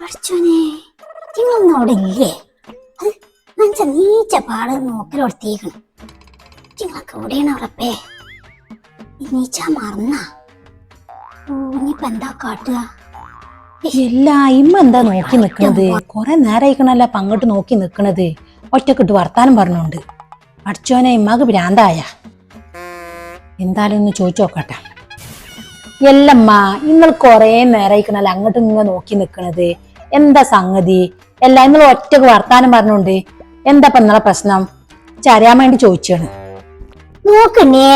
പഠിച്ചോനെ നിങ്ങളൊന്നും അവിടെ ഇല്ലേ അത് മനസ്സ നീച്ച പാട് നോക്കലൊടുത്തേക്കണം നിങ്ങളൊക്കെ എവിടെയാണ് ഉറപ്പേ നീച്ച മറന്ന. ഇനിയിപ്പൊ എന്താ കാട്ടുക? എല്ലാ ഇമ്മ എന്താ നോക്കി നിക്കണത്? കൊറേ നേരമായിക്കണല്ല അങ്ങോട്ട് നോക്കി നിക്കണത്. ഒറ്റക്കിട്ട് വർത്താനം പറഞ്ഞോണ്ട്. അടിച്ചോനെ ഇമ്മക്ക് ഭ്രാന്തായ. എന്തായാലും ഒന്ന് ചോദിച്ചു നോക്കട്ടെ. എല്ലമ്മ നിങ്ങൾ കൊറേ നേരമായിക്കണല്ല അങ്ങോട്ട് ഇങ്ങനെ നോക്കി നിക്കണത്. എന്താ സംഗതി? എല്ലാം നിങ്ങൾ ഒറ്റയ്ക്ക് വർത്താനം പറഞ്ഞോണ്ട് എന്താ ഇപ്പൊ പ്രശ്നം? ചറിയാൻ വേണ്ടി ചോദിച്ചാണ്. നോക്കണ്ണേ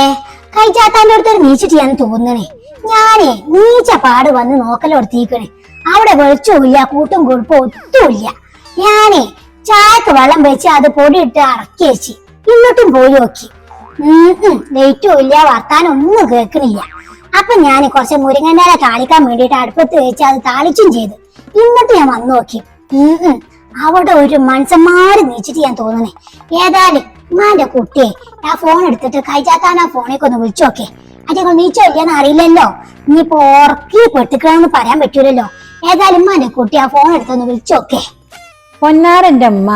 കൈചാത്താന്റെ അടുത്ത് നീച്ചിട്ട് ഞാൻ തോന്നണേ. ഞാനേ നീച്ച പാട് വന്ന് നോക്കലൊടുത്തേക്കണേ അവിടെ വെളിച്ചമില്ല കൂട്ടും കുഴപ്പം ഒത്തുമില്ല. ഞാനേ ചായക്ക് വെള്ളം വെച്ച് അത് പൊടിയിട്ട് ഇറക്കി വെച്ച് ഇങ്ങോട്ടും പോയി നോക്കി. ലൈറ്റോ ഇല്ല വർത്താനം ഒന്നും കേൾക്കണില്ല. അപ്പൊ ഞാൻ കുറച്ച് മുരിങ്ങന്റെ താളിക്കാൻ വേണ്ടിയിട്ട് അടുപ്പത്ത് വെച്ച് അത് താളിച്ചും ചെയ്തു. ഇങ്ങോട്ട് ഞാൻ വന്നു നോക്കി. അവിടെ ഒരു മനുഷ്യന്മാര് നീച്ചിട്ട് ഞാൻ തോന്നണേ ഏതായാലും ഉമ്മാന്റെ കുട്ടിയെ ആ ഫോൺ എടുത്തിട്ട് കൈചാത്താൻ ആ ഫോണേക്ക് ഒന്ന് വിളിച്ചു നോക്കേ. അച്ഛൻ നീച്ചോ ഇല്ലെന്ന് അറിയില്ലല്ലോ. ഇനിയിപ്പോ ഉറക്കി പെട്ടിക്കണമെന്ന് പറയാൻ പറ്റൂലല്ലോ. ഏതായാലും ഉമ്മാന്റെ കുട്ടി ആ ഫോൺ എടുത്തൊന്ന് വിളിച്ചു നോക്കേ. പൊന്നാരന്റെ അമ്മ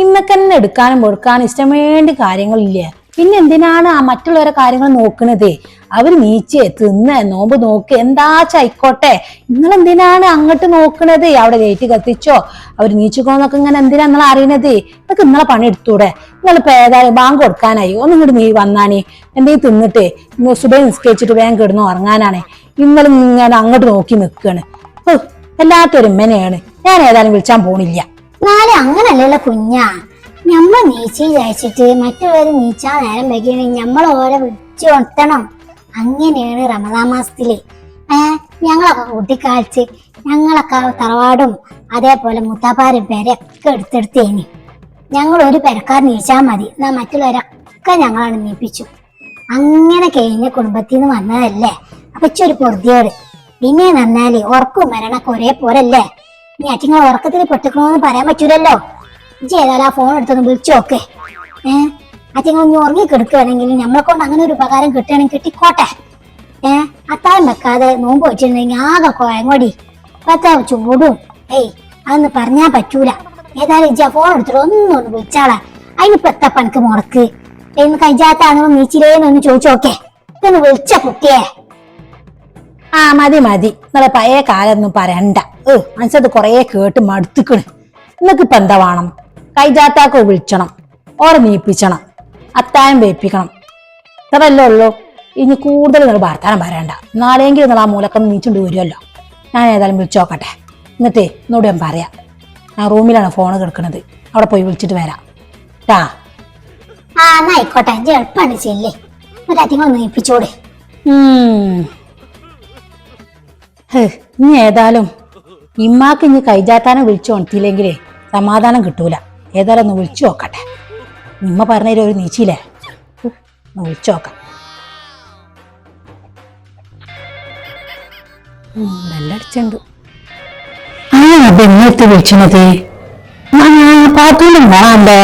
ഇന്നൊക്കെ തന്നെ എടുക്കാനും കൊടുക്കാനും ഇഷ്ടം വേണ്ടി കാര്യങ്ങളില്ലേ? പിന്നെ എന്തിനാണ് ആ മറ്റുള്ളവരെ കാര്യങ്ങൾ നോക്കണത്? അവർ നീച്ച് തിന്ന് നോമ്പ് നോക്ക് എന്താ ചായിക്കോട്ടെ നിങ്ങൾ എന്തിനാണ് അങ്ങോട്ട് നോക്കുന്നത് അവിടെ ലൈറ്റ് കത്തിച്ചോ? അവർ നീച്ചുക്കോന്നൊക്കെ ഇങ്ങനെ എന്തിനാ നിങ്ങൾ അറിയണത്? ഇതൊക്കെ നിങ്ങളെ പണി എടുത്തൂടെ നിങ്ങളിപ്പോ ഏതായാലും ബാങ്ക് കൊടുക്കാനായി. ഒന്നും ഇങ്ങോട്ട് നീ വന്നാനേ എന്തെങ്കിലും തിന്നിട്ട് സുബൈ നിസ്കരിച്ചിട്ട് വേഗം കിടന്നു ഉറങ്ങാനാണ്. നിങ്ങൾ ഇങ്ങനെ അങ്ങോട്ട് നോക്കി നിൽക്കാണ് എല്ലാത്തൊരു ഉമ്മനെയാണ്. ഞാൻ ഏതായാലും വിളിച്ചാൻ പോണില്ല. നാളെ അങ്ങനല്ലല്ലോ കുഞ്ഞാ. ഞമ്മ നീച്ചി അയച്ചിട്ട് മറ്റുള്ളവർ നീച്ചാ നേരം വൈകിയാണെങ്കിൽ ഞമ്മൾ ഓരോ വിളിച്ചു ഉണർത്തണം അങ്ങനെയാണ് റമദാൻ മാസത്തിൽ. ഏ ഞങ്ങളൊക്കെ കൂട്ടിക്കാഴ്ച ഞങ്ങളൊക്കെ തറവാടും അതേപോലെ മുത്താപ്പാരും പേരൊക്കെ എടുത്തെടുത്തേനി. ഞങ്ങൾ ഒരു പെരക്കാർ നീച്ചാൽ മതി. എന്നാ മറ്റുള്ളവരൊക്കെ ഞങ്ങളാണ് നീപ്പിച്ചു. അങ്ങനെ കഴിഞ്ഞ കുടുംബത്തിൽ നിന്ന് വന്നതല്ലേ? അപ്പൊ ഇച്ചൊരു പൊറുതിയോട്. പിന്നെ നന്നാൽ ഉറക്കും മരണൊക്കെ ഒരേ പോരല്ലേ ഇനി അറ്റിങ്ങൾ ഉറക്കത്തിൽ പെട്ടിക്കണോന്ന് പറയാൻ പറ്റൂലല്ലോ? ഇജ്ജ് ആ ഫോൺ എടുത്തൊന്ന് വിളിച്ചു നോക്കേ. ഏഹ് ഒന്ന് ഉറങ്ങി കിടക്കുകയാണെങ്കിൽ നമ്മളെ കൊണ്ട് അങ്ങനെ ഒരു ഉപകാരം കിട്ടുകയാണെങ്കിൽ കിട്ടിക്കോട്ടെ. ഏഹ് അത്താഴം വെക്കാതെ നോമ്പ് വെച്ചിട്ടുണ്ടെങ്കിൽ ആകെ കോയങ്ങോടി പത്താ ചൂടും. ഏയ് അതൊന്ന് പറഞ്ഞാ പറ്റൂല. ഏതായാലും ഇജ്ജ ഫോൺ എടുത്തിട്ട് ഒന്നൊന്ന് ഒന്ന് വിളിച്ചാളാ. അതിനിപ്പോ എത്ര പണിക്ക് മുടക്ക് എന്ന് കൈജാത്താണോ നീച്ചിലേന്നൊന്ന് ചോദിച്ചു നോക്കേ. ഇതൊന്ന് വിളിച്ച കുട്ടിയെ. ആ മതി മതി. നമ്മളെ പഴയ കാലൊന്നും പറയണ്ട. ഏ മനസ്സത് കൊറേ കേട്ട് മടുത്തുക്കണ്. നിങ്ങക്ക് ഇപ്പൊ എന്താ വേണം? കൈജാത്താക്ക് വിളിച്ചണം ഓറെ നീപ്പിച്ചണം അത്തായം വേപ്പിക്കണം. ഇത്രയല്ലേ ഉള്ളൂ. ഇനി കൂടുതൽ നിങ്ങൾ വർത്താനം പറയണ്ട. നാളെങ്കിലും നിങ്ങൾ ആ മൂലക്കം നീച്ചുകൊണ്ട് വരുമല്ലോ ഞാൻ ഏതായാലും വിളിച്ചു നോക്കട്ടെ. എന്നിട്ടേ എന്നോട് ഞാൻ പറയാം. ഞാൻ റൂമിലാണ് ഫോൺ കിടക്കുന്നത് അവിടെ പോയി വിളിച്ചിട്ട് വരാം. ട്ടാ ആ എന്നാ ആയിക്കോട്ടെ. ഇജ്ജ് എളുപ്പമാണ് ചെയ്യല്ലേ. ഹ്, ഇനി ഏതായാലും ഇമ്മാക്ക് ഇനി കൈജാത്താനെ വിളിച്ചു ഉണർത്തിയില്ലെങ്കിലേ സമാധാനം കിട്ടൂല. ഏതായാലും ഒന്ന് വിളിച്ചു നോക്കട്ടെ. നിമ്മ പറഞ്ഞതിൽ ഒരു നീച്ചില്ലേ ഹ്, ഒന്ന് വിളിച്ചു നോക്കാം. ബെല്ലടിച്ചുണ്ട് ആ പെണ്ണെടുത്ത് വിളിച്ചത്. പാത്തൂലും വേണ്ടോ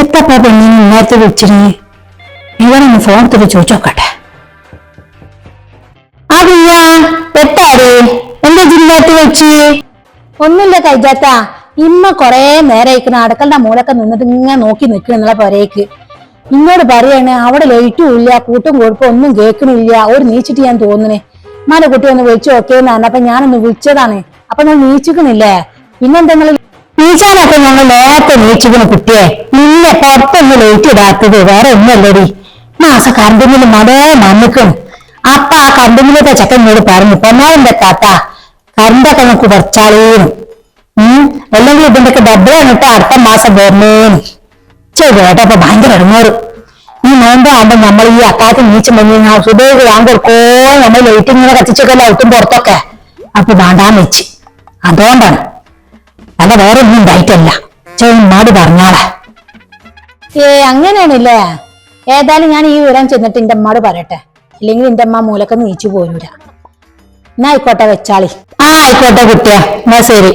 എത്തപ്പ പെണ്ണിന് ഇന്നത്തെ വിളിച്ചിന്? ഇവരൊന്ന് ഫോൺ എടുത്തിട്ട് ചോദിച്ചു നോക്കട്ടെ. പെട്ടാരേ. എത്താര് എന്റെ ജില്ലത്ത് വെച്ച് ഒന്നുമില്ല കൈജാത്ത. ഇമ്മ കൊറേ ഇരിക്കുന്ന അടുക്കളുടെ മൂലൊക്കെ നിന്നിട്ട് ഇങ്ങനെ നോക്കി നിൽക്കണെന്നുള്ള പുരയ്ക്ക് ഇന്നോട് പറയാണ് അവിടെ ലൈറ്റും ഇല്ല കൂട്ടും കുഴപ്പം ഒന്നും കേൾക്കണില്ല. ഒരു നീച്ചിട്ട് ഞാൻ തോന്നുന്നേ മാന്റെ കുട്ടി ഒന്ന് വിളിച്ചു ഓക്കേ എന്നാണ് അപ്പൊ ഞാനൊന്ന് വിളിച്ചതാണ്. അപ്പൊ നിങ്ങൾ നീച്ചിക്കുന്നില്ലേ പിന്നെന്താ നിങ്ങൾ നീച്ചാനൊക്കെ ഞങ്ങൾ നേരത്തെ നീച്ചിക്കണ കുട്ടിയെ. നിന്നെ പുറത്തൊന്ന് ലൈറ്റ് ഇടാത്തത് വേറെ ഒന്നല്ലടി മാസം കറണ്ടിൽ മടേ മണ്ണിക്കണ് അപ്പ ആ കറണ്ടിലത്തെ ചെക്കനോട് പറഞ്ഞു പൊന്നാറിന്റെ താത്ത കറണ്ടൊക്കെ നമുക്ക് കുറച്ചാളേനും അല്ലെങ്കിൽ ഇതിന്റെയൊക്കെ ഡബിൾ കേട്ടോ അടുത്ത മാസം വരുന്നേന്ന് ചെയ്തു കേട്ടോ അപ്പൊ ഭയങ്കര ഇടങ്ങോറ്. ഈ നോമ്പാകുമ്പോ നമ്മൾ ഈ അക്കാലത്ത് നീച്ചുണ്ടെങ്കിൽ സുബേക്ക് ഞാൻ കൊടുക്കോ നമ്മൾ ലൈറ്റ് ഇങ്ങനെ കത്തിച്ചൊക്കെ ലൈറ്റും പുറത്തൊക്കെ. അപ്പൊ വേണ്ടാന്ന് വെച്ച്. അതുകൊണ്ടാണ്. അല്ല വേറെ ഒന്നും ഉണ്ടായിട്ടല്ല. ചെമ്മാട് പറഞ്ഞാളെ. ഏ അങ്ങനെയാണല്ലേ? ഏതായാലും ഞാൻ ഈ വിവരം ചെന്നിട്ട് എന്റെ അമ്മയോട് പറയട്ടെ. അല്ലെങ്കിൽ എന്റെ അമ്മ മൂലക്ക് നീച്ചു പോരൂല. എന്നാ ആയിക്കോട്ടെ വെച്ചാളി. ആ ആയിക്കോട്ടെ കുട്ടിയാ. എന്നാ ശരി.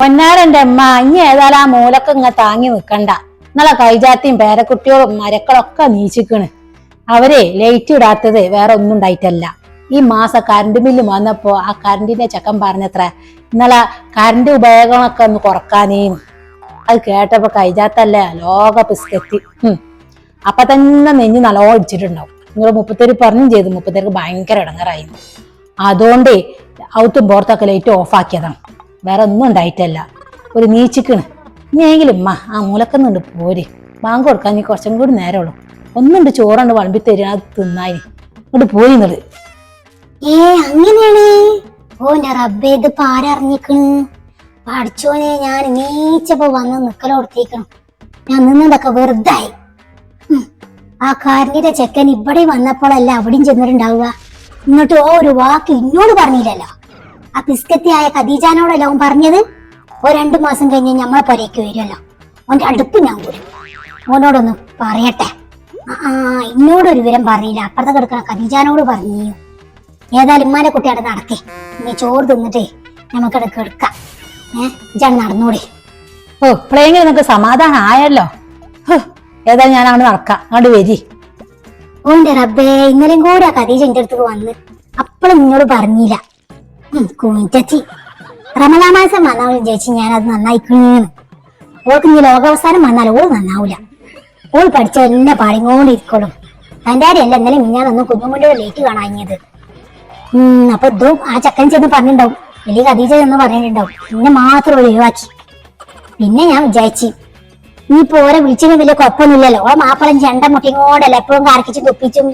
പൊന്നാരന്റെ അമ്മ ഇനി ഏതായാലും ആ മൂലക്ക് ഇങ്ങ താങ്ങി നിൽക്കണ്ട എന്നുള്ള കൈജാത്തിയും പേരക്കുട്ടികളും മരക്കളൊക്കെ നീച്ചിക്കണ്. അവരെ ലൈറ്റ് ഇടാത്തത് വേറെ ഒന്നും ഉണ്ടായിട്ടല്ല. ഈ മാസം കറണ്ട് ബില്ല് വന്നപ്പോ ആ കറണ്ടിന്റെ ചക്കൻ പറഞ്ഞത്ര ഇന്നലെ കറണ്ട് ഉപയോഗങ്ങളൊക്കെ ഒന്ന് കുറക്കാനേയും അത് കേട്ടപ്പോ കൈജാത്തല്ലേ ലോക പിസ്കത്തി. അപ്പൊ തന്നെ നെഞ്ഞ് നല്ലോണം ഇടിച്ചിട്ടുണ്ടാവും നിങ്ങൾ മുപ്പത്തേര് പറഞ്ഞു ചെയ്ത്. മുപ്പത്തേർക്ക് ഭയങ്കര ഇടങ്ങറായിരുന്നു അതുകൊണ്ട് ഔത്തും പുറത്തൊക്കെ ലൈറ്റ് ഓഫ് ആക്കിയതാണ്. വേറെ ഒന്നും ഉണ്ടായിട്ടല്ല. ഒരു നീച്ചിക്കണ്. ഇനിയെങ്കിലും ഉമ്മ ആ മൂലക്കുന്നുണ്ട് പോര്. ബാങ്ക് കൊടുക്കാൻ നീ കുറച്ചും കൂടി നേരമുള്ളൂ. ഒന്നുണ്ട് ചോറുണ്ട് വളമ്പി തരുന്ന അത് തിന്നായി ഇങ്ങോട്ട് പോയി നിങ്ങൾ ഏ അങ്ങനെയാണ്? ഓ എന്റെ റബ്ബേ ഇത് പാരറിഞ്ഞിക്കണ് പഠിച്ചോനെ ഞാൻ നീച്ചപ്പോ വന്ന് നിക്കലോടത്തേക്കണം ഞാൻ നിന്നതൊക്കെ വെറുതായി. ആ കാരണിയുടെ ചെക്കൻ ഇവിടെ വന്നപ്പോഴല്ല അവിടെയും ചെന്നിട്ടുണ്ടാവുക. എന്നിട്ട് ഓ ഒരു വാക്ക് ഇന്നോട് പറഞ്ഞില്ലല്ലോ. ആ പിസ്കത്തിയായ ഖദീജാനോടല്ല അവൻ പറഞ്ഞത്? ഓ രണ്ട് മാസം കഴിഞ്ഞ് ഞമ്മളെ പൊരയ്ക്ക് വരുമല്ലോ. ഓന്റെ അടുപ്പ് ഞാൻ കൂരും ഓനോടൊന്ന് പറയട്ടെ. ആ, ഇന്നോടൊരു വിവരം പറഞ്ഞില്ല. അപ്പുറത്തെ കിടക്കണ ഖദീജാനോട് പറഞ്ഞു. ഏതായാലും ഇമ്മാനെ കുട്ടി അവിടെ നടക്കേ. നീ ചോറ് തിന്നിട്ടേ നമുക്കിടെ കിടക്കാം. ഏഹ് ഇജാണ് നടന്നൂടെ. ഓ ഇപ്പോഴെങ്കിലും നിനക്ക് സമാധാനം ആയല്ലോ. ഏതായാലും ഞാൻ അങ്ങോട്ട് നടക്കാം. അങ്ങോട്ട് വരി. ഓന്റെ റബ്ബേ ഇന്നലെയും കൂടെ ആ ഖദീജ എന്റെ അടുത്തേക്ക് വന്ന് അപ്പോഴും നിന്നോട് പറഞ്ഞില്ല. കുഞ്ഞിച്ചി റമലാ മാസം വന്നാൽ വിചാരിച്ച് ഞാനത് നന്നായി കുഞ്ഞു ഓൾക്ക് ഇനി ലോകാവസാനം വന്നാൽ ഓൾ നന്നാവൂല. ഓൾ പഠിച്ച എല്ലാ പാടിങ്ങോണ്ടിരിക്കോളും തന്റെ അല്ല ഇന്നലെ മിഞ്ഞാന്നൊന്നും കുഞ്ഞുമുണ്ടോ ലേറ്റ് കാണാഞ്ഞത് അപ്പൊ ഇതും ആ ചക്കൻ ചെന്ന് പറഞ്ഞിട്ടുണ്ടാവും വലിയ ഖദീജ എന്ന് പറഞ്ഞിട്ടുണ്ടാവും. എന്നെ മാത്രം ഒഴിവാക്കി. പിന്നെ ഞാൻ വിചാരിച്ചു നീ പോരെ വിളിച്ചതിന് വലിയ കുഴപ്പമൊന്നുമില്ലല്ലോ. ഓ മാപ്പളം ചെണ്ട മുട്ടിങ്ങോണ്ടല്ല എപ്പോഴും കറക്കിച്ചും തുപ്പിച്ചും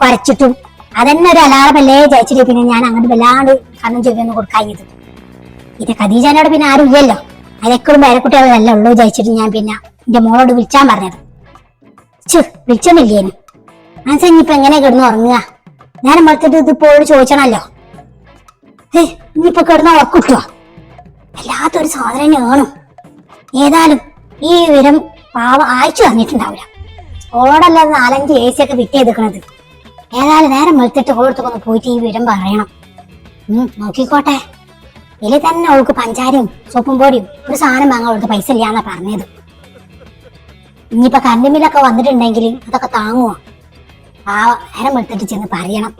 കുരച്ചിട്ടും അതന്നെ ഒരു അലാറമല്ലേ ജയിച്ചിട്ട് പിന്നെ ഞാൻ അങ്ങോട്ട് വല്ലാണ്ട് കണ്ണും ചെവിയൊന്നും കൊടുക്കാഞ്ഞത്. ഇത് ഖദീജാനോട് പിന്നെ ആരും ഇല്ലല്ലോ. അതെക്കടും പേരക്കുട്ടികളല്ല ഉള്ളൂ ജയിച്ചിട്ട് ഞാൻ പിന്നെ എന്റെ മോളോട് വിളിച്ചാൻ പറഞ്ഞത്. ചു വിളിച്ചൊന്നില്ലേന് മനസ്സിൽ ഇനിയിപ്പൊ എങ്ങനെ കിടന്ന് ഉറങ്ങുക? ഞാൻ വളർത്തിട്ട് ഇത് പോയി ചോദിച്ചണല്ലോ ഹേ ഇനിയിപ്പൊ കിടന്ന ഉറക്കുട്ടോ? വല്ലാത്തൊരു സാധനം കാണും ഏതായാലും ഈ വിവരം പാവ അയച്ചു തന്നിട്ടുണ്ടാവില്ല ഓടല്ലാതെ നാലഞ്ച് എ സി ഒക്കെ ഫിറ്റ് ചെയ്തിക്കണത് ഏതായാലും നേരം വെളുത്തിട്ട് ഓടത്തൊക്കെ പോയിട്ട് ഈ വിവരം പറയണം. നോക്കിക്കോട്ടെ. ഇതിൽ തന്നെ ഓൾക്ക് പഞ്ചാരയും സോപ്പും പൊടിയും ഒരു സാധനം വാങ്ങാൻ അവൾക്ക് പൈസ ഇല്ലാന്നാ പറഞ്ഞത്. ഇനിയിപ്പൊ കരണ്ടിമില്ലൊക്കെ വന്നിട്ടുണ്ടെങ്കിൽ അതൊക്കെ താങ്ങുവോ? ആ നേരം വെളുത്തിട്ട് ചെന്ന് പറയണം.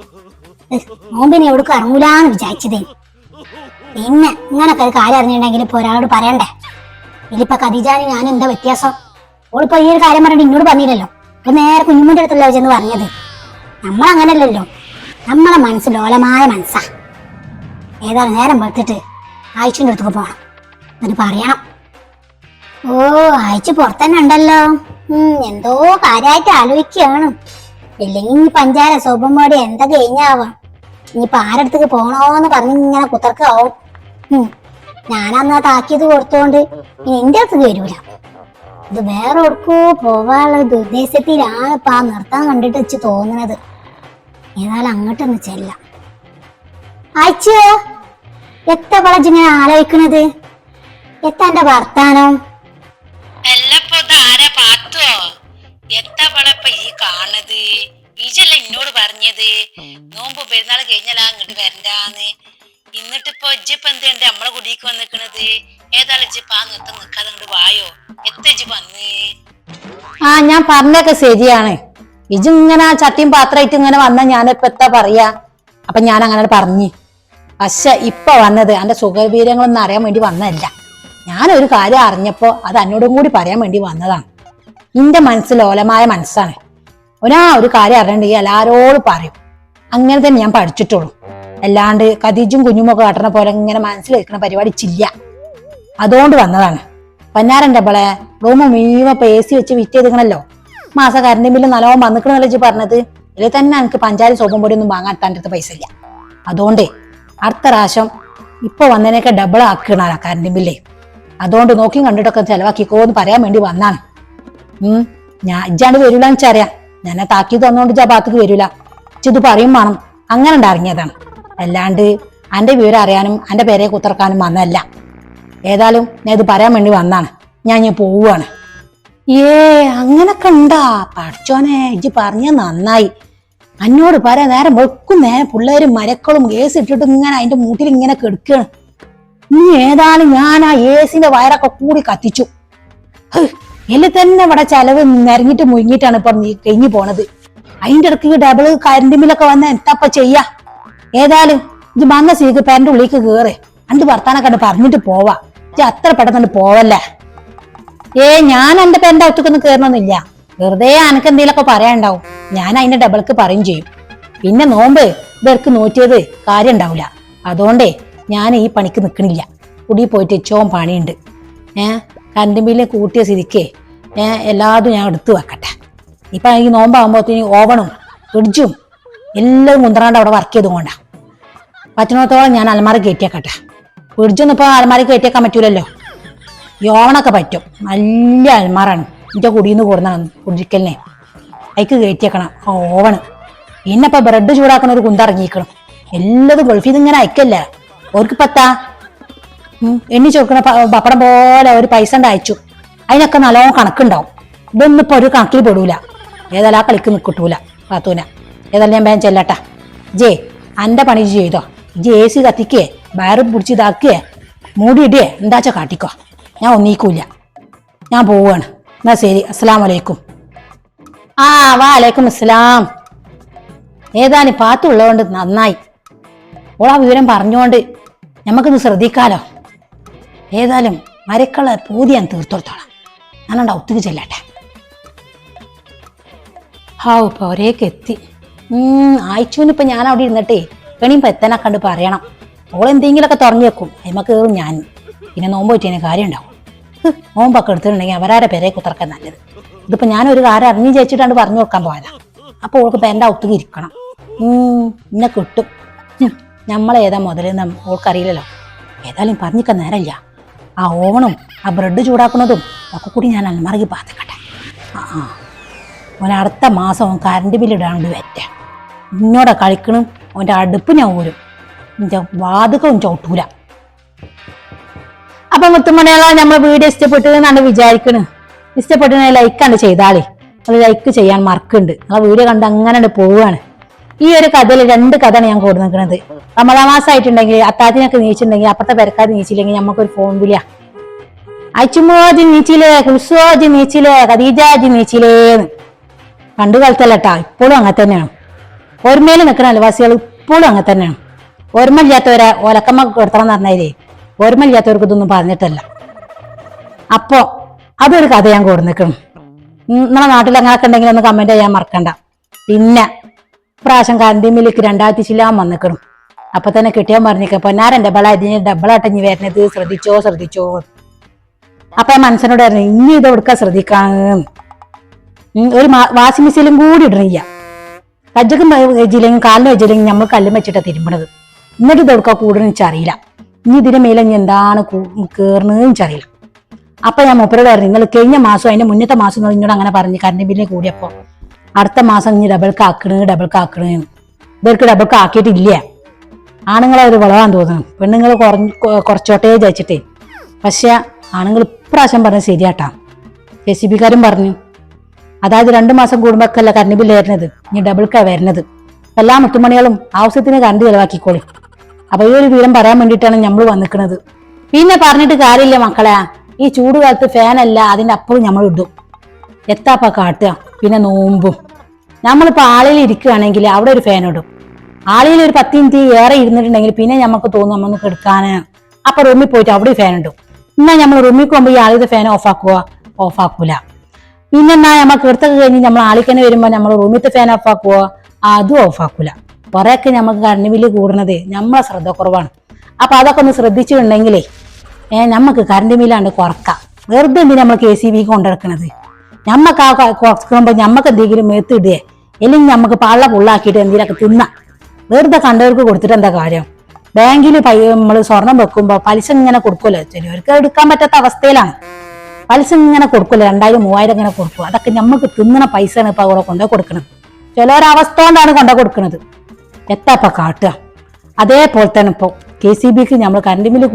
നോമ്പിനെ എവിടേക്കും ഇറങ്ങൂലാന്ന് വിചാരിച്ചതേ. പിന്നെ ഇങ്ങനൊക്കെ ഒരു കാര്യം അറിഞ്ഞിട്ടുണ്ടെങ്കിൽ ഇപ്പൊ ഒരാളോട് പറയണ്ടേ? ഇതിലിപ്പൊ ഖദീജാന് ഞാൻ എന്താ വ്യത്യാസം? ഓളിപ്പോ ഈ ഒരു കാര്യം പറഞ്ഞിട്ട് ഇന്നോട് പറഞ്ഞില്ലല്ലോ. നേരെ അടുത്തല്ലോ ചെന്ന് പറഞ്ഞത്. നമ്മളങ്ങനല്ലല്ലോ. നമ്മളെ മനസ്സ് ലോലമായ മനസ്സാ. ഏതാണ് നേരം വെളുത്തിട്ട് ആയിച്ചിന്റെ അടുത്തേക്ക് പോകണം എന്നിട്ട് പറയണം. ഓ ആഴ്ച പുറത്തന്നെ ഉണ്ടല്ലോ. എന്തോ കാര്യമായിട്ട് ആലോചിക്കുകയാണ്. ഇല്ലെങ്കിൽ ഇനി പഞ്ചാര സ്വഭം പൊടി എന്താ കഴിഞ്ഞാവാം ഇനിയിപ്പോൾ ആരടുത്തേക്ക് പോണോന്ന് പറഞ്ഞ് ഇങ്ങനെ കുത്തർക്കാവും ഞാനന്ന് താക്കിയത് കൊടുത്തോണ്ട് ഇനി എന്റെ അടുത്ത് വരൂല. ഇത് വേറെ ഒടുക്കോ പോവാനുള്ള ദുർദ്ദേശത്തിലാണ് ഇപ്പൊ ആ നിർത്താൻ കണ്ടിട്ട് വെച്ച് തോന്നുന്നത് ഏതായാലും അങ്ങോട്ടൊന്ന് ചെല്ല. അയച്ചോ എത്ര വളജിങ്ങനെ ആലോചിക്കണത്? എത്താ എന്റെ വർത്താനം കാണത്? ഈജല്ല എന്നോട് പറഞ്ഞത്? നോമ്പ് പെരുന്നാൾ കഴിഞ്ഞാലാ അങ്ങോട്ട് വരണ്ടാന്ന്. എന്നിട്ടിപ്പോ എന്ത് എന്റെ നമ്മളെ കുടിക്ക് വന്നിക്കണത്? ഏതായാലും ഇജ്ജിപ്പോ ആ നിർത്തം നിക്കാതെ അങ്ങോട്ട് വായോ? എത്ര ഇജ്ജ് വന്ന്? ആ ഞാൻ പറഞ്ഞൊക്കെ ശരിയാണ്. ഇജിങ്ങനെ ആ ചട്ടിയും പാത്രമായിട്ട് ഇങ്ങനെ വന്ന ഞാനിപ്പോ എത്താ പറയാ? അപ്പൊ ഞാൻ അങ്ങനെ പറഞ്ഞു. പക്ഷെ ഇപ്പൊ വന്നത് എന്റെ സുഖവീരങ്ങളൊന്നും അറിയാൻ വേണ്ടി വന്നതല്ല. ഞാനൊരു കാര്യം അറിഞ്ഞപ്പോ അത് എന്നോടും കൂടി പറയാൻ വേണ്ടി വന്നതാണ്. എന്റെ മനസ്സിൽ ലോലമായ മനസ്സാണ്. ഒരാ ഒരു കാര്യം അറിയണ്ടെങ്കിൽ എല്ലാരോടും പറയും. അങ്ങനെ തന്നെ ഞാൻ പഠിച്ചിട്ടുള്ളൂ. അല്ലാണ്ട് കതീജും കുഞ്ഞുമൊക്കെ കാട്ടണ പോലെ ഇങ്ങനെ മനസ്സിൽ വെക്കണ പരിപാടി ചില്ല അതുകൊണ്ട് വന്നതാണ്. പന്നാരന്റെ അവളെ റൂം മീവ ഇപ്പൊ എ സി വെച്ച് വിറ്റ് ചെയ്തിക്കണല്ലോ മാസ കറണ്ട് ബില്ല് നല്ലോണം വന്നിക്കണല്ലോ ഇജ്ജ് പറഞ്ഞത്? ഇതിൽ തന്നെ എനിക്ക് പഞ്ചായത്ത് സോപ്പും പൊടി ഒന്നും വാങ്ങാൻ തന്റെ അടുത്ത് പൈസ ഇല്ല. അതുകൊണ്ടേ അടുത്ത പ്രാവശ്യം ഇപ്പൊ വന്നതിനൊക്കെ ഡബിൾ ആക്കണ കറണ്ട് ബില്ലേ അതുകൊണ്ട് നോക്കി കണ്ടിട്ടൊക്കെ ചെലവാക്കിക്കോ എന്ന് പറയാൻ വേണ്ടി വന്നാണ്. ഉം ഞാൻ ഇജ്ജാണ്ട് വരൂലെന്ന് വെച്ചറിയാം. ഞാൻ താക്കി തന്നോണ്ട് ഇജ്ജാ ഭാഗത്തേക്ക് വരൂല. ഇത് പറയും വേണം. അങ്ങനെ ഉണ്ടാറിഞ്ഞതാണ് അല്ലാണ്ട് അന്റെ വിവരം അറിയാനും അന്റെ പേരെ കുത്തിറക്കാനും വന്നല്ല ഏതായാലും ഞാൻ ഇത് പറയാൻ വേണ്ടി വന്നാണ്. ഞാൻ ഞാൻ പോവുകയാണ് ഏ അങ്ങനൊക്കെ ഉണ്ടാ പഠിച്ചോനെ ഇജ്ജ് പറഞ്ഞ നന്നായി. എന്നോട് പറയാ നേരം വെക്കും നേരം പിള്ളേരും മരക്കളും ഏസ് ഇട്ടിട്ട് ഇങ്ങനെ അതിന്റെ മൂട്ടിൽ ഇങ്ങനെ കെടുക്കുകയാണ് നീ ഏതായാലും ഞാൻ ആ ഏസിന്റെ വയറൊക്കെ കൂടി കത്തിച്ചു. എല്ലാം തന്നെ ഇവിടെ ചെലവ് നിരങ്ങിട്ട് മുങ്ങിട്ടാണ് ഇപ്പൊ നീ കഴിഞ്ഞു പോണത്. അതിന്റെ ഇടയ്ക്ക് ഡബിൾ കരണ്ട് ബില്ലൊക്കെ വന്ന എന്താപ്പ ചെയ്യാ? ഏതായാലും ഇത് വന്ന സീക്ക് പേരന്റെ ഉള്ളിലേക്ക് കേറ്. അണ്ട് വർത്താനൊക്കെ പറഞ്ഞിട്ട് പോവാ. ഇത് അത്ര പെട്ടെന്ന് പോവല്ലേ? ഏ ഞാൻ എന്റെ പേരന്റെ ഒറ്റക്കൊന്നും കയറണമെന്നില്ല വെറുതെ അനക്ക് എന്തെങ്കിലുമൊക്കെ പറയാനുണ്ടാവും. ഞാൻ അതിന്റെ ഡബിൾക്ക് പറയും ചെയ്യും. പിന്നെ നോമ്പ് ഇവർക്ക് നോറ്റിയത് കാര്യം ഉണ്ടാവില്ല അതുകൊണ്ടേ ഞാൻ ഈ പണിക്ക് നിൽക്കണില്ല കുടി പോയിട്ട് ഏറ്റവും പണിയുണ്ട്. ഏ കറണ്ട് ബില്ല് കൂട്ടിയ സ്ഥിതിക്ക് ഏ എല്ലാതും ഞാൻ എടുത്തു വെക്കട്ടെ. ഇപ്പൊ ഈ നോമ്പാകുമ്പോഴത്തേന് ഓവണും ഫ്രിഡ്ജും എല്ലാം കുന്തറാണ്ട് അവിടെ വർക്ക് ചെയ്തുകൊണ്ടാണ് പറ്റണത്തോളം ഞാൻ അലമാര കയറ്റിയേക്കട്ടെ. ഫ്രിഡ്ജൊന്നും ഇപ്പൊ അലമാര കയറ്റിയേക്കാൻ പറ്റൂലല്ലോ. ഈ ഓവണൊക്കെ പറ്റും. നല്ല അൽമാറാണ്. എന്റെ കുടിയിൽ നിന്ന് കൊടുന്നാണ് കുടിക്കലിനെ അതിക്ക് കയറ്റിയേക്കണം ഓവണ്. പിന്നെ ഇപ്പം ബ്രെഡ് ചൂടാക്കുന്ന ഒരു കുന്ത എല്ലാതും ഗൾഫിൽ നിന്ന് ഇങ്ങനെ അയക്കല്ല. ഓർക്ക് പത്താ എണ്ണി ചോദിക്കണ പപ്പടം പോലെ ഒരു പൈസ ഉണ്ട് അയച്ചു. അതിനൊക്കെ നല്ലോണം കണക്കുണ്ടാവും. ഇതൊന്നും ഇപ്പൊ ഒരു കണക്കിൽ പെടൂല. ഏതായാലും ആ കളിക്ക് നിൽക്കിട്ടൂല പാത്തൂന. ഏതായാലും ഞാൻ വേഗം ചെല്ലട്ടാ. ജേ അന്റെ പണി ചെയ്തോ? ഇജ്ജ് എ സി കത്തിക്കേ വയറ് പിടിച്ച് ഇതാക്കിയേ. മൂടിയിടേ എന്താച്ചാ കാട്ടിക്കോ? ഞാൻ ഒന്നീക്കൂല ഞാൻ പോവാണ്. എന്നാ ശരി. അസ്സലാം വലൈക്കും ആ വാലൈക്കും അസ്സലാം. ഏതാനും പാത്തുള്ളതുകൊണ്ട് നന്നായി. ഓളാ വിവരം പറഞ്ഞുകൊണ്ട് നമുക്കൊന്ന് ശ്രദ്ധിക്കാലോ. ഏതായാലും മരക്കള പൂതി ഞാൻ തീർത്തോളത്തോളാം ഞാനുണ്ട് ഒത്തുക്ക് ചെല്ലട്ടെ. ഹാവ് ഇപ്പൊ ഒരേക്ക് എത്തി. ഇപ്പൊ ഞാൻ അവിടെ ഇരുന്നിട്ടേ പെണിയും പെത്തനെ കണ്ട് പറയണം. ഓളെന്തെങ്കിലുമൊക്കെ തുറഞ്ഞു വെക്കും. അതിമ കയറും ഞാൻ പിന്നെ നോമ്പ് പറ്റിയതിന് കാര്യം ഉണ്ടാവും നോമ്പൊക്കെ എടുത്തിട്ടുണ്ടെങ്കിൽ അവരാരെ പേരെ കുത്തറക്കാൻ നല്ലത്. ഇതിപ്പോ ഞാനൊരു കാര്യം അറിഞ്ഞു ചേച്ചിട്ടാണ്ട് പറഞ്ഞു കൊടുക്കാൻ പോയതാ. അപ്പോൾ ഓൾക്ക് പെരന്റെ ഒത്തുക്ക് ഇരിക്കണം. ഉം എന്നെ കിട്ടും. നമ്മളേതാ മുതലെന്ന് ഓൾക്കറിയില്ലല്ലോ. ഏതായാലും പറഞ്ഞിക്കാൻ നേരമില്ല. ആ ഓവണും ആ ബ്രെഡ് ചൂടാക്കുന്നതും ഒക്കെ കൂടി ഞാൻ അൽമാറയ്ക്ക് പാത്തിക്കട്ടെ. ആ ആ. ഓൻ അടുത്ത മാസം അവൻ കറണ്ട് ബില്ല് ഇടാണ്ട് വറ്റ ഇന്നോടെ കളിക്കണം. അവന്റെ അടുപ്പ് ഞാൻ ഊരും. എന്റെ വാതുക്കം ചവിട്ടൂല. അപ്പൊ മുത്തുമണികളെ നമ്മൾ വീഡിയോ ഇഷ്ടപ്പെട്ടു എന്നാണ് വിചാരിക്കണ്. ഇഷ്ടപ്പെട്ടു ലൈക്കാണ് ചെയ്താളേ. അത് ലൈക്ക് ചെയ്യാൻ മറക്കുന്നുണ്ട്. ആ വീഡിയോ കണ്ട് അങ്ങനെ പോവുകയാണ്. ഈ ഒരു കഥയിൽ രണ്ട് കഥയാണ് ഞാൻ കൊടു നിൽക്കുന്നത്. റമദാ മാസമായിട്ടുണ്ടെങ്കിൽ അത്താത്തിനൊക്കെ നീച്ചിട്ടുണ്ടെങ്കിൽ അപ്പുറത്തെ പെരക്കാർ നീച്ചില്ലെങ്കിൽ നമുക്കൊരു ഫോൺ വിളിയാ. അച്ചുമോജി നീച്ചിലേ കുസോജി നീച്ചിലേ ഖദീജാജി നീച്ചിലേന്ന് പണ്ട് കാലത്തല്ലട്ടാ ഇപ്പോഴും അങ്ങനെ തന്നെയാണ്. ഓർമ്മയിൽ നിൽക്കുന്ന അയൽവാസികൾ ഇപ്പോഴും അങ്ങനെ തന്നെയാണ്. ഓർമ്മയില്ലാത്തവരെ ഒലക്കമ്മ കൊടുത്തണം എന്ന് പറഞ്ഞാലേ ഓർമ്മയില്ലാത്തവർക്ക് ഇതൊന്നും പറഞ്ഞിട്ടല്ല. അപ്പോ അതൊരു കഥ ഞാൻ കൊടു നിൽക്കണം നിങ്ങളെ നാട്ടിൽ അങ്ങനെയൊക്കെ ഉണ്ടെങ്കിൽ ഒന്ന് കമന്റ് ചെയ്യാൻ മറക്കണ്ട. പിന്നെ പ്രാവശ്യം കന്തിമിലേക്ക് രണ്ടായിരത്തി ചില്ലാൻ വന്നിക്കണം അപ്പൊ തന്നെ കിട്ടിയാൻ ബള ഇതിന് ഡബിളാട്ടഞ്ഞ് വരുന്നത് ശ്രദ്ധിച്ചോ ശ്രദ്ധിച്ചോ. അപ്പൊ ഞാൻ മനസ്സിനോട് പറഞ്ഞു ഇനി ഇത് എടുക്കാൻ ശ്രദ്ധിക്കാന്ന്. ഒരു വാഷിംഗ് മെഷീനും കൂടി ഇടണില്ല കജ്ജക്കും വെച്ചില്ലെങ്കിൽ കാലിന് വെച്ചില്ലെങ്കിൽ നമ്മൾ കല്ലും വെച്ചിട്ടാണ് തിരുമ്പണത്. എന്നിട്ട് ഇത് എടുക്കാൻ കൂടുതൽ വെച്ചറിയില്ല ഇനി ഇതിന് മേലെ ഇനി എന്താണ് കേറുന്നതെന്ന് വെച്ചറിയില്ല അപ്പൊ ഞാൻ മൂപ്പരോട് പറഞ്ഞു നിങ്ങൾ കഴിഞ്ഞ മാസം അതിന്റെ മുന്നത്തെ മാസം ഇങ്ങോട്ട് അങ്ങനെ പറഞ്ഞു കറണ്ട് ബില്ലിന് കൂടിയപ്പോ. അടുത്ത മാസം ഇനി ഡബിൾ കാക്കണേ ഡബിൾ ആക്കണ് ഇവർക്ക് ഡബിൾ കാക്കിയിട്ടില്ല. ആണുങ്ങളെ ഒരു വളവാൻ തോന്നുന്നു. പെണ്ണുങ്ങൾ കുറച്ചോട്ടേ ജയിച്ചിട്ടേ പക്ഷെ ആണുങ്ങൾ ഇപ്രാവശ്യം പറഞ്ഞത് ശരിയാട്ടാ. കെ സി ബിക്കാരും പറഞ്ഞു അതായത് രണ്ട് മാസം കൂടുമ്പോഴൊക്കെ അല്ല കറണ്ട് ബില്ല് വരുന്നത്? ഇനി ഡബിൾക്കാണ് വരുന്നത്. എല്ലാ മുത്തുമണികളും ആവശ്യത്തിന് കറണ്ട് ചെലവാക്കിക്കോളി. അപ്പൊ ഈ ഒരു വിവരം പറയാൻ വേണ്ടിയിട്ടാണ് നമ്മൾ വന്നിക്കുന്നത് പിന്നെ പറഞ്ഞിട്ട് കാര്യമില്ല മക്കളെ. ഈ ചൂട് കാലത്ത് ഫാനല്ല അതിന്റെ അപ്പുറം നമ്മൾ ഇടും. എത്താപ്പ കാട്ടുക. പിന്നെ നോമ്പും. നമ്മളിപ്പോ ആളിൽ ഇരിക്കുകയാണെങ്കിൽ അവിടെ ഒരു ഫാൻ ഇടും. ആളിൽ ഒരു പത്ത് മിനിറ്റ് ഏറെ ഇരുന്നിട്ടുണ്ടെങ്കിൽ പിന്നെ നമുക്ക് തോന്നും നമ്മൊന്ന് കെടുക്കാന്. അപ്പൊ റൂമിൽ പോയിട്ട് അവിടെ ഫാൻ ഇടും. എന്നാ നമ്മൾ റൂമിൽ പോകുമ്പോൾ ഈ ആളിന്റെ ഫാൻ ഓഫ് ആക്കുക ഓഫ് ആക്കൂല. പിന്നെ എന്നാ നമ്മൾ കീർത്തൊക്കെ കഴിഞ്ഞ് നമ്മൾ ആളിക്കന്നെ വരുമ്പോൾ നമ്മൾ റൂമിലത്തെ ഫാൻ ഓഫ് ആക്കുവോ? അതും ഓഫ് ആക്കൂല. കുറെയൊക്കെ നമുക്ക് ബില്ല് കൂടുന്നത് നമ്മളെ ശ്രദ്ധ കുറവാണ്. അപ്പൊ അതൊക്കെ ഒന്ന് ശ്രദ്ധിച്ചിട്ടുണ്ടെങ്കിലേ നമുക്ക് കറണ്ട് ബില്ലാണ്ട് കുറക്കാം. വെറുതെ എന്തിനാ നമ്മൾ കെ സി ബി കൊണ്ടിടക്കണത്? നമുക്ക് ആ കുറക്കുമ്പോൾ കുറക്കുമ്പോ ഞമ്മക്ക് എന്തെങ്കിലും മേത്തിടുകയെ അല്ലെങ്കിൽ നമുക്ക് പള്ള പുള്ളാക്കിയിട്ട് എന്തെങ്കിലുമൊക്കെ തിന്നാം? വെറുതെ കണ്ടവർക്ക് കൊടുത്തിട്ട് എന്താ കാര്യം? ബാങ്കിൽ നമ്മൾ സ്വർണം വെക്കുമ്പോൾ പലിശ ഇങ്ങനെ കൊടുക്കുമല്ലോ ചിലവർക്ക് എടുക്കാൻ പറ്റാത്ത അവസ്ഥയിലാണ്. പലിശ ഇങ്ങനെ കൊടുക്കുമല്ലോ രണ്ടായിരം മൂവായിരം ഇങ്ങനെ കൊടുക്കും അതൊക്കെ നമുക്ക് തിന്നണ പൈസയാണ് ഇപ്പൊ അവിടെ കൊണ്ടുപോയി കൊടുക്കുന്നത് ചിലവരവസ്ഥ കൊണ്ടാണ് കൊണ്ടുപോയി കൊടുക്കുന്നത് എത്താപ്പ കാട്ടുക. അതേപോലെ തന്നെ ഇപ്പോൾ കെ സി ബിക്ക് നമ്മൾ കറണ്ട് ബില്ല്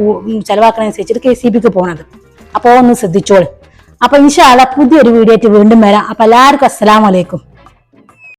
ചെലവാക്കണനുസരിച്ചിട്ട് കെ സി ബിക്ക് പോണത്. അപ്പോൾ ഒന്ന് ശ്രദ്ധിച്ചോളൂ. അപ്പൊ ഇൻഷാല്ല പുതിയൊരു വീഡിയോ ആയിട്ട് വീണ്ടും വരാം. അപ്പൊ എല്ലാവർക്കും അസ്സലാമലൈക്കും